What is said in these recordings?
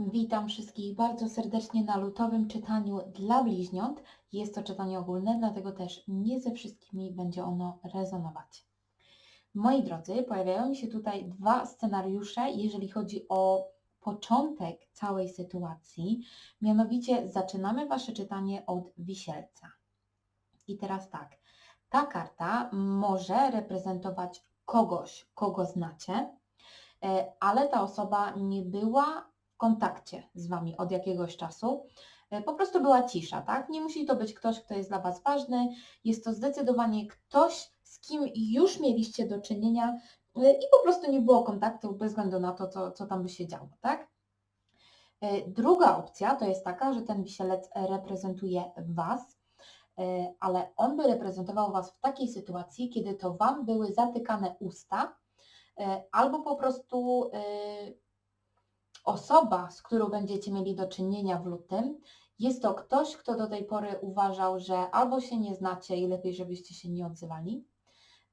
Witam wszystkich bardzo serdecznie na lutowym czytaniu dla bliźniąt. Jest to czytanie ogólne, dlatego też nie ze wszystkimi będzie ono rezonować. Moi drodzy, pojawiają się tutaj dwa scenariusze, jeżeli chodzi o początek całej sytuacji. Mianowicie zaczynamy Wasze czytanie od wisielca. I teraz tak, ta karta może reprezentować kogoś, kogo znacie, e, ale ta osoba nie była kontakcie z Wami od jakiegoś czasu. E, Po prostu była cisza, tak? Nie musi to być ktoś, kto jest dla Was ważny. Jest to zdecydowanie ktoś, z kim już mieliście do czynienia e, i po prostu nie było kontaktu bez względu na to, co, co tam by się działo, tak? E, Druga opcja to jest taka, że ten wisielec reprezentuje Was, ale on by reprezentował Was w takiej sytuacji, kiedy to Wam były zatykane usta, albo po prostu osoba, z którą będziecie mieli do czynienia w lutym, jest to ktoś, kto do tej pory uważał, że albo się nie znacie i lepiej, żebyście się nie odzywali,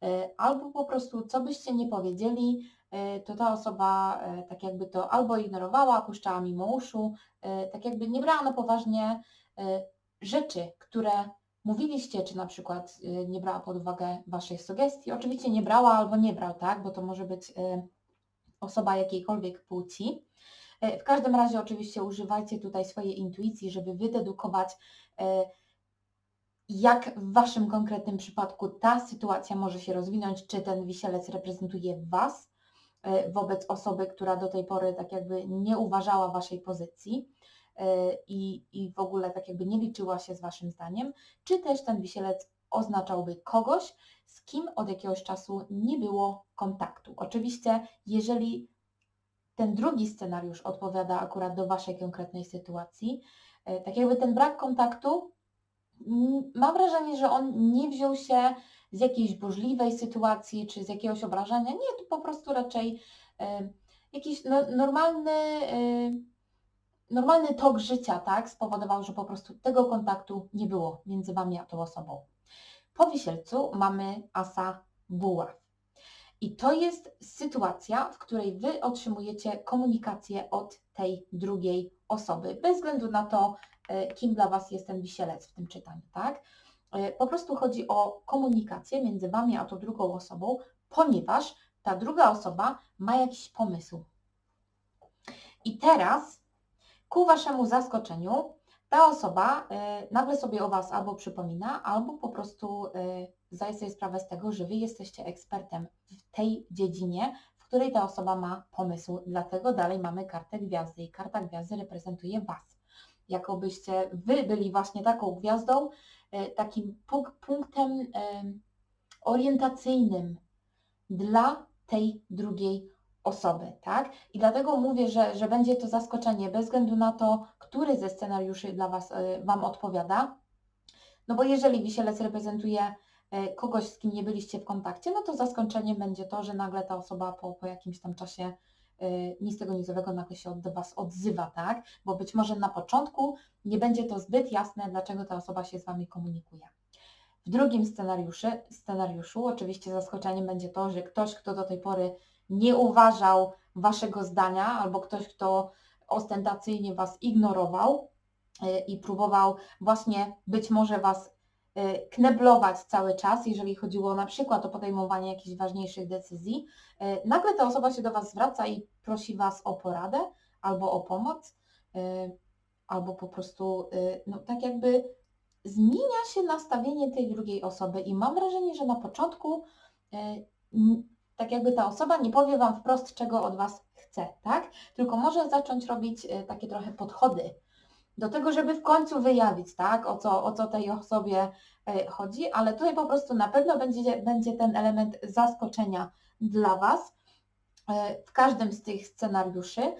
e, albo po prostu co byście nie powiedzieli, e, to ta osoba e, tak jakby to albo ignorowała, puszczała mimo uszu, tak jakby nie brała na poważnie rzeczy, które mówiliście, czy na przykład nie brała pod uwagę Waszej sugestii. Oczywiście nie brała albo nie brał, tak, bo to może być osoba jakiejkolwiek płci. E, W każdym razie oczywiście używajcie tutaj swojej intuicji, żeby wydedukować, e, jak w Waszym konkretnym przypadku ta sytuacja może się rozwinąć, czy ten wisielec reprezentuje Was e, wobec osoby, która do tej pory tak jakby nie uważała Waszej pozycji i, i w ogóle tak jakby nie liczyła się z Waszym zdaniem, czy też ten wisielec oznaczałby kogoś, z kim od jakiegoś czasu nie było kontaktu. Oczywiście, jeżeli ten drugi scenariusz odpowiada akurat do Waszej konkretnej sytuacji, e, tak jakby ten brak kontaktu, mm, mam wrażenie, że on nie wziął się z jakiejś burzliwej sytuacji, czy z jakiegoś obrażenia, nie, to po prostu raczej e, jakiś no, normalny, e, normalny tok życia, tak, spowodował, że po prostu tego kontaktu nie było między Wami a tą osobą. Po wisielcu mamy asa buław. I to jest sytuacja, w której Wy otrzymujecie komunikację od tej drugiej osoby, bez względu na to, e, kim dla Was jest ten wisielec w tym czytaniu, tak? E, Po prostu chodzi o komunikację między Wami a tą drugą osobą, ponieważ ta druga osoba ma jakiś pomysł. I teraz, ku Waszemu zaskoczeniu, ta osoba e, nagle sobie o Was albo przypomina, albo po prostu zdaje sobie sprawę z tego, że Wy jesteście ekspertem w tej dziedzinie, w której ta osoba ma pomysł. Dlatego dalej mamy kartę gwiazdy i karta gwiazdy reprezentuje Was. Jakobyście Wy byli właśnie taką gwiazdą, e, takim punk- punktem e, orientacyjnym dla tej drugiej osoby, tak? I dlatego mówię, że, że będzie to zaskoczenie bez względu na to, który ze scenariuszy dla Was, e, Wam odpowiada. No bo jeżeli wisielec reprezentuje kogoś, z kim nie byliście w kontakcie, no to zaskoczeniem będzie to, że nagle ta osoba po, po jakimś tam czasie e, nic tego nizowego nagle się od Was odzywa, tak? Bo być może na początku nie będzie to zbyt jasne, dlaczego ta osoba się z Wami komunikuje. W drugim scenariuszu, scenariuszu oczywiście zaskoczeniem będzie to, że ktoś, kto do tej pory nie uważał Waszego zdania, albo ktoś, kto ostentacyjnie Was ignorował e, i próbował właśnie być może Was e, kneblować cały czas, jeżeli chodziło na przykład o podejmowanie jakichś ważniejszych decyzji, e, nagle ta osoba się do Was zwraca i prosi Was o poradę albo o pomoc, e, albo po prostu no, tak jakby zmienia się nastawienie tej drugiej osoby i mam wrażenie, że na początku tak jakby ta osoba nie powie Wam wprost, czego od Was chce, tak? Tylko może zacząć robić takie trochę podchody do tego, żeby w końcu wyjawić, tak, o co, o co tej osobie e, chodzi, ale tutaj po prostu na pewno będzie, będzie ten element zaskoczenia dla Was e, w każdym z tych scenariuszy e,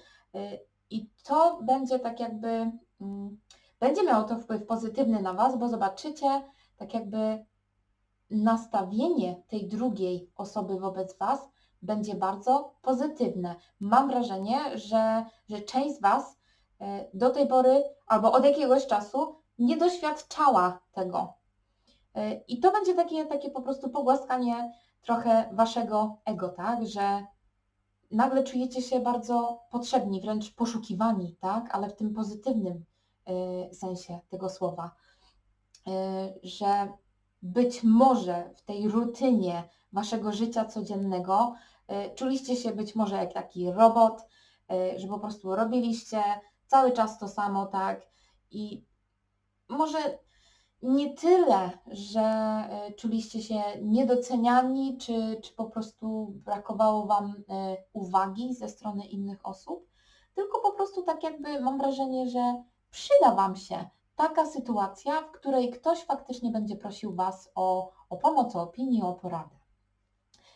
i to będzie tak jakby, mm, będzie miało to wpływ pozytywny na Was, bo zobaczycie tak jakby nastawienie tej drugiej osoby wobec Was będzie bardzo pozytywne. Mam wrażenie, że, że część z Was do tej pory albo od jakiegoś czasu nie doświadczała tego. E, I to będzie takie, takie po prostu pogłaskanie trochę Waszego ego, tak? Że nagle czujecie się bardzo potrzebni, wręcz poszukiwani, tak? Ale w tym pozytywnym y, sensie tego słowa, że być może w tej rutynie waszego życia codziennego czuliście się być może jak taki robot, że po prostu robiliście cały czas to samo, tak? I może nie tyle, że e, czuliście się niedoceniani, czy, czy po prostu brakowało Wam e, uwagi ze strony innych osób, tylko po prostu tak jakby mam wrażenie, że przyda Wam się taka sytuacja, w której ktoś faktycznie będzie prosił Was o, o pomoc, o opinię, o poradę.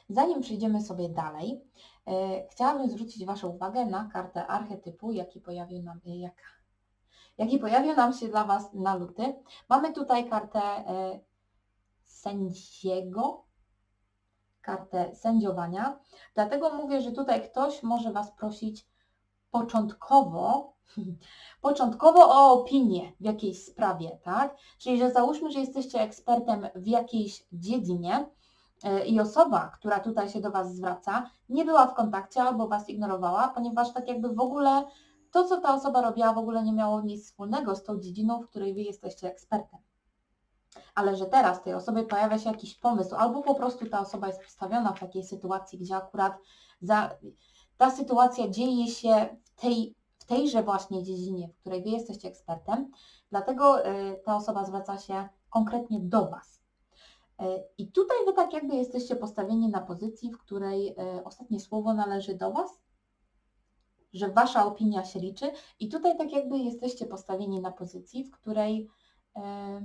Zanim przejdziemy sobie dalej, chciałabym zwrócić Waszą uwagę na kartę archetypu, jaki pojawił nam, jaka jaki pojawił nam się dla Was na luty. Mamy tutaj kartę e, sędziego, kartę sędziowania. Dlatego mówię, że tutaj ktoś może Was prosić początkowo, początkowo o opinię w jakiejś sprawie, tak? Czyli, że załóżmy, że jesteście ekspertem w jakiejś dziedzinie e, i osoba, która tutaj się do Was zwraca, nie była w kontakcie albo Was ignorowała, ponieważ tak jakby w ogóle to, co ta osoba robiła, w ogóle nie miało nic wspólnego z tą dziedziną, w której Wy jesteście ekspertem. Ale że teraz tej osobie pojawia się jakiś pomysł, albo po prostu ta osoba jest postawiona w takiej sytuacji, gdzie akurat za, ta sytuacja dzieje się w, tej, tejże właśnie dziedzinie, w której Wy jesteście ekspertem, dlatego y, ta osoba zwraca się konkretnie do Was. Y, I tutaj Wy tak jakby jesteście postawieni na pozycji, w której y, ostatnie słowo należy do Was, że Wasza opinia się liczy. I tutaj tak jakby jesteście postawieni na pozycji, w której e,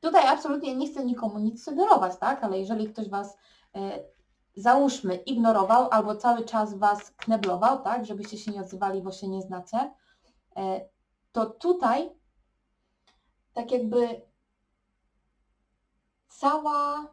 tutaj absolutnie nie chcę nikomu nic sugerować, tak, ale jeżeli ktoś Was e, załóżmy ignorował albo cały czas Was kneblował, tak, żebyście się nie odzywali, bo się nie znacie, e, to tutaj tak jakby cała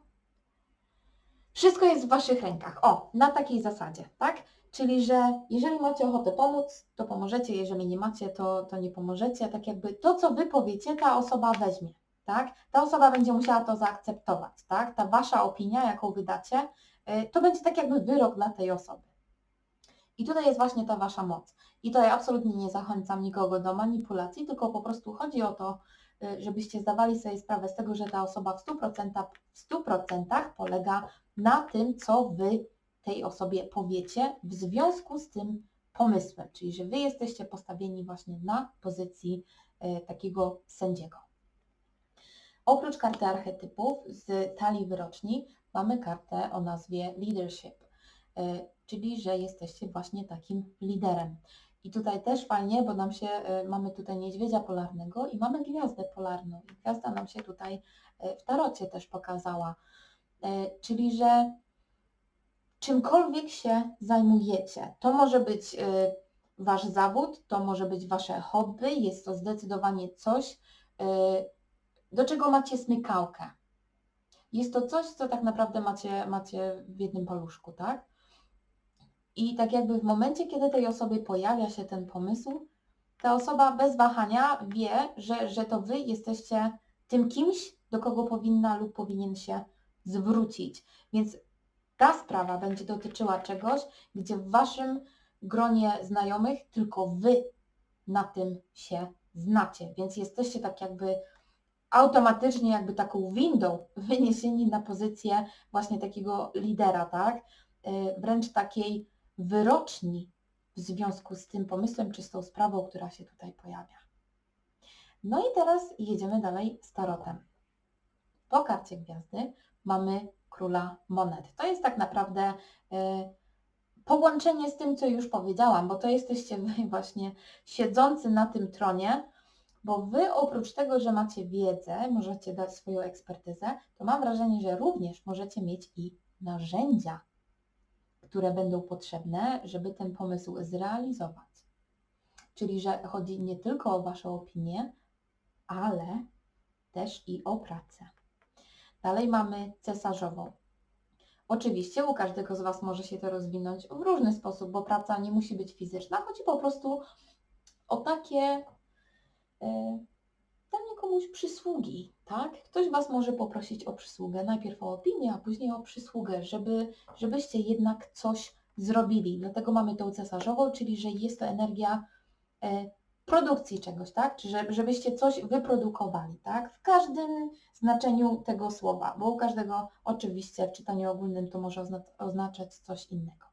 wszystko jest w Waszych rękach. O, na takiej zasadzie, tak? Czyli, że jeżeli macie ochotę pomóc, to pomożecie, jeżeli nie macie, to, to nie pomożecie. Tak jakby to, co Wy powiecie, ta osoba weźmie, tak? Ta osoba będzie musiała to zaakceptować, tak? Ta Wasza opinia, jaką wydacie, y, to będzie tak jakby wyrok dla tej osoby. I tutaj jest właśnie ta Wasza moc. I ja absolutnie nie zachęcam nikogo do manipulacji, tylko po prostu chodzi o to, żebyście zdawali sobie sprawę z tego, że ta osoba w 100%, w 100% polega na tym, co Wy tej osobie powiecie w związku z tym pomysłem, czyli że Wy jesteście postawieni właśnie na pozycji e, takiego sędziego. Oprócz karty archetypów z talii wyroczni mamy kartę o nazwie leadership, e, czyli że jesteście właśnie takim liderem. I tutaj też fajnie, bo nam się, e, mamy tutaj niedźwiedzia polarnego i mamy gwiazdę polarną. Gwiazda nam się tutaj w tarocie też pokazała. Czyli, że czymkolwiek się zajmujecie. To może być Wasz zawód, to może być Wasze hobby, jest to zdecydowanie coś, do czego macie smykałkę. Jest to coś, co tak naprawdę macie, macie w jednym paluszku, tak? I tak jakby w momencie, kiedy tej osobie pojawia się ten pomysł, ta osoba bez wahania wie, że, że to Wy jesteście tym kimś, do kogo powinna lub powinien się zwrócić. Więc ta sprawa będzie dotyczyła czegoś, gdzie w Waszym gronie znajomych tylko Wy na tym się znacie, więc jesteście tak jakby automatycznie jakby taką windą wyniesieni na pozycję właśnie takiego lidera, tak? Y, wręcz takiej wyroczni w związku z tym pomysłem czy z tą sprawą, która się tutaj pojawia. No i teraz jedziemy dalej z tarotem. Po karcie gwiazdy mamy króla monet. To jest tak naprawdę y, połączenie z tym, co już powiedziałam, bo to jesteście wy właśnie siedzący na tym tronie, bo wy oprócz tego, że macie wiedzę, możecie dać swoją ekspertyzę, to mam wrażenie, że również możecie mieć i narzędzia, które będą potrzebne, żeby ten pomysł zrealizować. Czyli, że chodzi nie tylko o Waszą opinię, ale też i o pracę. Dalej mamy cesarzową. Oczywiście u każdego z Was może się to rozwinąć w różny sposób, bo praca nie musi być fizyczna, chodzi po prostu o takie danie komuś przysługi, tak? Ktoś Was może poprosić o przysługę, najpierw o opinię, a później o przysługę, żeby, żebyście jednak coś zrobili. Dlatego mamy tą cesarzową, czyli że jest to energia e, produkcji czegoś, tak? Czy że, żebyście coś wyprodukowali, tak? W każdym znaczeniu tego słowa, bo u każdego oczywiście w czytaniu ogólnym to może ozna oznaczać coś innego.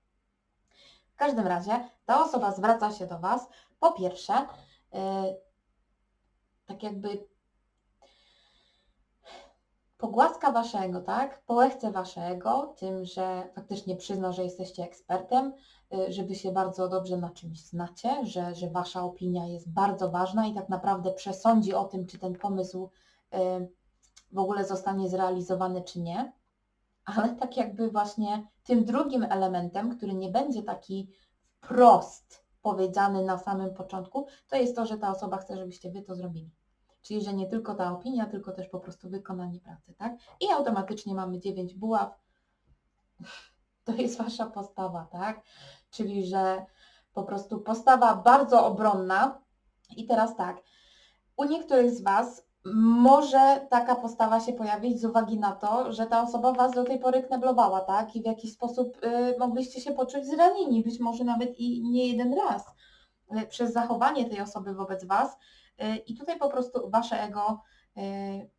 W każdym razie ta osoba zwraca się do Was, po pierwsze, yy, tak jakby pogłaska Waszego, tak? Połechce Waszego tym, że faktycznie przyzna, że jesteście ekspertem, Y, że się bardzo dobrze na czymś znacie, że, że Wasza opinia jest bardzo ważna i tak naprawdę przesądzi o tym, czy ten pomysł y, w ogóle zostanie zrealizowany, czy nie. Ale tak jakby właśnie tym drugim elementem, który nie będzie taki wprost powiedziany na samym początku, to jest to, że ta osoba chce, żebyście Wy to zrobili. Czyli, że nie tylko ta opinia, tylko też po prostu wykonanie pracy, tak? I automatycznie mamy 9 buław. To jest Wasza postawa, tak? czyli że po prostu postawa bardzo obronna. I teraz tak, u niektórych z Was może taka postawa się pojawić z uwagi na to, że ta osoba Was do tej pory kneblowała, tak? I w jakiś sposób y, mogliście się poczuć zranieni, być może nawet i nie jeden raz y, przez zachowanie tej osoby wobec Was. Y, I tutaj po prostu Wasze ego y,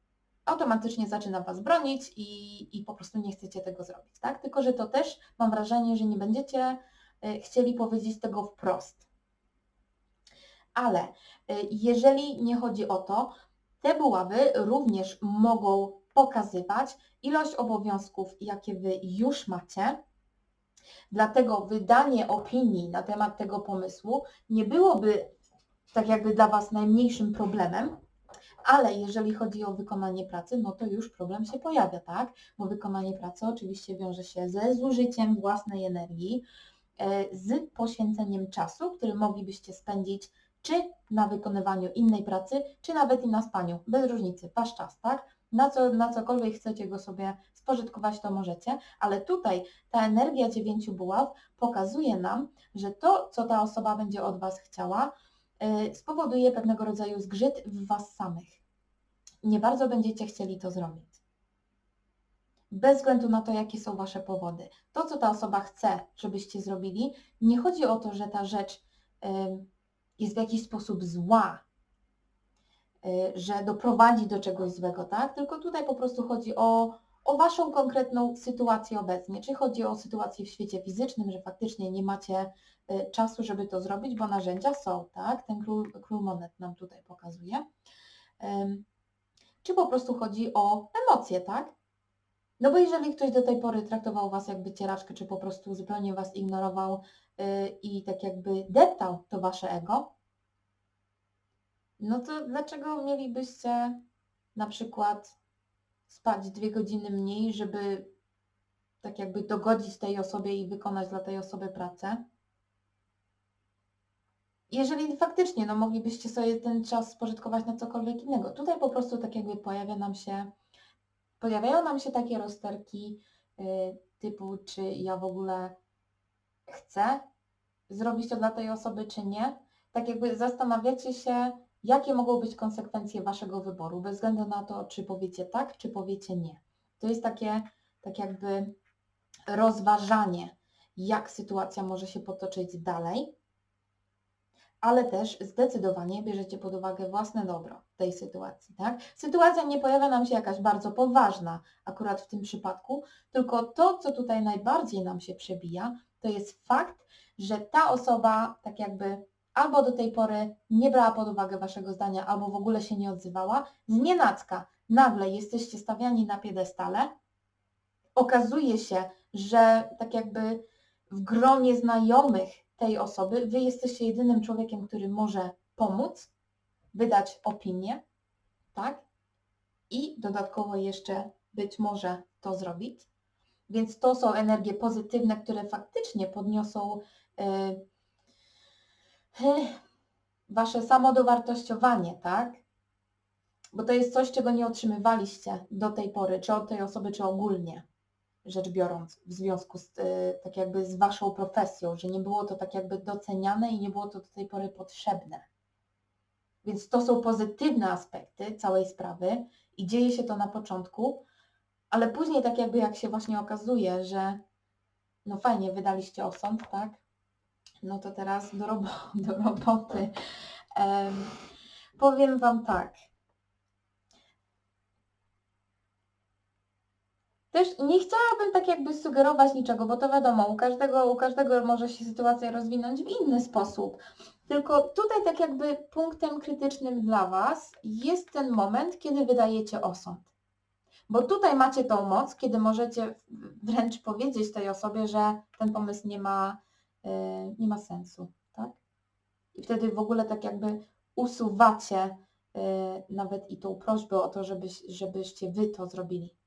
automatycznie zaczyna Was bronić i, i po prostu nie chcecie tego zrobić, tak? Tylko, że to też mam wrażenie, że nie będziecie E, chcieli powiedzieć tego wprost. Ale e, jeżeli nie chodzi o to, te buławy również mogą pokazywać ilość obowiązków, jakie Wy już macie. Dlatego wydanie opinii na temat tego pomysłu nie byłoby tak jakby dla Was najmniejszym problemem, ale jeżeli chodzi o wykonanie pracy, no to już problem się pojawia, tak? Bo wykonanie pracy oczywiście wiąże się ze zużyciem własnej energii, E, z poświęceniem czasu, który moglibyście spędzić czy na wykonywaniu innej pracy, czy nawet i na spaniu. Bez różnicy, wasz czas, tak? Na, co, na cokolwiek chcecie go sobie spożytkować, to możecie, ale tutaj ta energia dziewięciu buław pokazuje nam, że to, co ta osoba będzie od Was chciała, spowoduje pewnego rodzaju zgrzyt w Was samych. Nie bardzo będziecie chcieli to zrobić bez względu na to, jakie są Wasze powody. To, co ta osoba chce, żebyście zrobili, nie chodzi o to, że ta rzecz jest w jakiś sposób zła, y, że doprowadzi do czegoś złego, tak? Tylko tutaj po prostu chodzi o, o Waszą konkretną sytuację obecnie. Czy chodzi o sytuację w świecie fizycznym, że faktycznie nie macie czasu, żeby to zrobić, bo narzędzia są, tak? Ten król, król monet nam tutaj pokazuje. Czy po prostu chodzi o emocje, tak? No bo jeżeli ktoś do tej pory traktował Was jak wycieraczkę, czy po prostu zupełnie Was ignorował yy, i tak jakby deptał to Wasze ego, no to dlaczego mielibyście na przykład spać dwie godziny mniej, żeby tak jakby dogodzić tej osobie i wykonać dla tej osoby pracę? Jeżeli faktycznie, no moglibyście sobie ten czas spożytkować na cokolwiek innego. Tutaj po prostu tak jakby pojawia nam się pojawiają nam się takie rozterki y, typu, czy ja w ogóle chcę zrobić to dla tej osoby, czy nie. Tak jakby zastanawiacie się, jakie mogą być konsekwencje Waszego wyboru, bez względu na to, czy powiecie tak, czy powiecie nie. To jest takie, tak jakby rozważanie, jak sytuacja może się potoczyć dalej ale też zdecydowanie bierzecie pod uwagę własne dobro w tej sytuacji. Tak? Sytuacja nie pojawia nam się jakaś bardzo poważna akurat w tym przypadku, tylko to, co tutaj najbardziej nam się przebija, to jest fakt, że ta osoba tak jakby albo do tej pory nie brała pod uwagę Waszego zdania, albo w ogóle się nie odzywała, znienacka nagle jesteście stawiani na piedestale, okazuje się, że tak jakby w gronie znajomych tej osoby, wy jesteście jedynym człowiekiem, który może pomóc, wydać opinię, tak? I dodatkowo jeszcze być może to zrobić. Więc to są energie pozytywne, które faktycznie podniosą yy, yy, wasze samodowartościowanie, tak? Bo to jest coś, czego nie otrzymywaliście do tej pory, czy od tej osoby, czy ogólnie rzecz biorąc, w związku z, e, tak jakby z Waszą profesją, że nie było to tak jakby doceniane i nie było to do tej pory potrzebne. Więc to są pozytywne aspekty całej sprawy i dzieje się to na początku, ale później tak jakby jak się właśnie okazuje, że No fajnie, wydaliście osąd, tak? No to teraz do, robo- do roboty. Em, powiem Wam tak. Też nie chciałabym tak jakby sugerować niczego, bo to wiadomo, u każdego, u każdego może się sytuacja rozwinąć w inny sposób. Tylko tutaj tak jakby punktem krytycznym dla Was jest ten moment, kiedy wydajecie osąd. Bo tutaj macie tą moc, kiedy możecie wręcz powiedzieć tej osobie, że ten pomysł nie ma, yy, nie ma sensu, tak? I wtedy w ogóle tak jakby usuwacie yy, nawet i tą prośbę o to, żebyś, żebyście Wy to zrobili.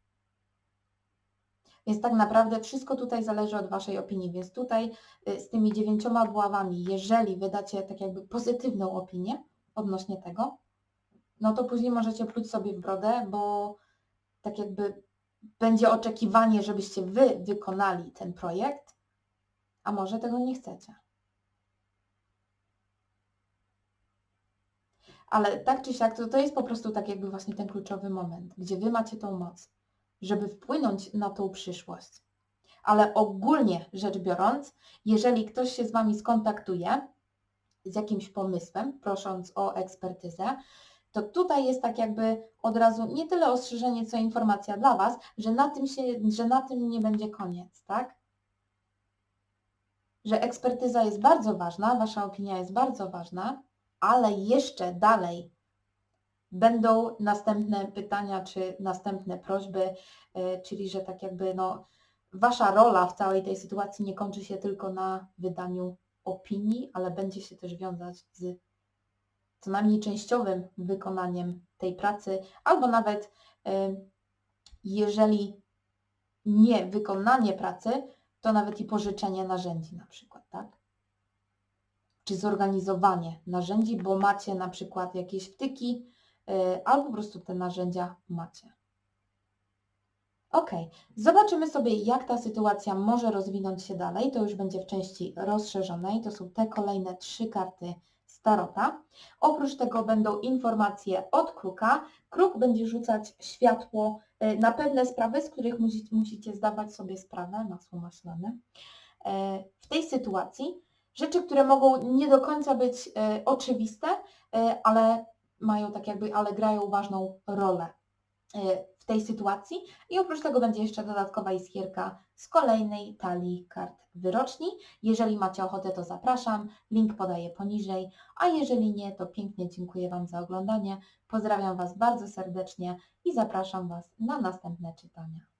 Więc tak naprawdę wszystko tutaj zależy od Waszej opinii. Więc tutaj y, z tymi dziewięcioma buławami, jeżeli wydacie tak jakby pozytywną opinię odnośnie tego, no to później możecie pluć sobie w brodę, bo tak jakby będzie oczekiwanie, żebyście Wy wykonali ten projekt, a może tego nie chcecie. Ale tak czy siak, to, to jest po prostu tak jakby właśnie ten kluczowy moment, gdzie Wy macie tą moc żeby wpłynąć na tą przyszłość. Ale ogólnie rzecz biorąc, jeżeli ktoś się z Wami skontaktuje z jakimś pomysłem, prosząc o ekspertyzę, to tutaj jest tak jakby od razu nie tyle ostrzeżenie, co informacja dla Was, że na tym, się, że na tym nie będzie koniec, tak? Że ekspertyza jest bardzo ważna, Wasza opinia jest bardzo ważna, ale jeszcze dalej Będą następne pytania czy następne prośby, e, czyli że tak jakby no, Wasza rola w całej tej sytuacji nie kończy się tylko na wydaniu opinii, ale będzie się też wiązać z co najmniej częściowym wykonaniem tej pracy, albo nawet e, jeżeli nie wykonanie pracy, to nawet i pożyczenie narzędzi na przykład, tak? Czy zorganizowanie narzędzi, bo macie na przykład jakieś wtyki, Y, albo po prostu te narzędzia macie. Ok, zobaczymy sobie, jak ta sytuacja może rozwinąć się dalej. To już będzie w części rozszerzonej. To są te kolejne trzy karty Starota. Oprócz tego będą informacje od Kruka. Kruk będzie rzucać światło y, na pewne sprawy, z których musicie zdawać sobie sprawę, masło maślane. Y, w tej sytuacji rzeczy, które mogą nie do końca być oczywiste, ale mają tak jakby, ale grają ważną rolę e, w tej sytuacji. I oprócz tego będzie jeszcze dodatkowa iskierka z kolejnej talii kart wyroczni. Jeżeli macie ochotę, to zapraszam. Link podaję poniżej. A jeżeli nie, to pięknie dziękuję Wam za oglądanie. Pozdrawiam Was bardzo serdecznie i zapraszam Was na następne czytania.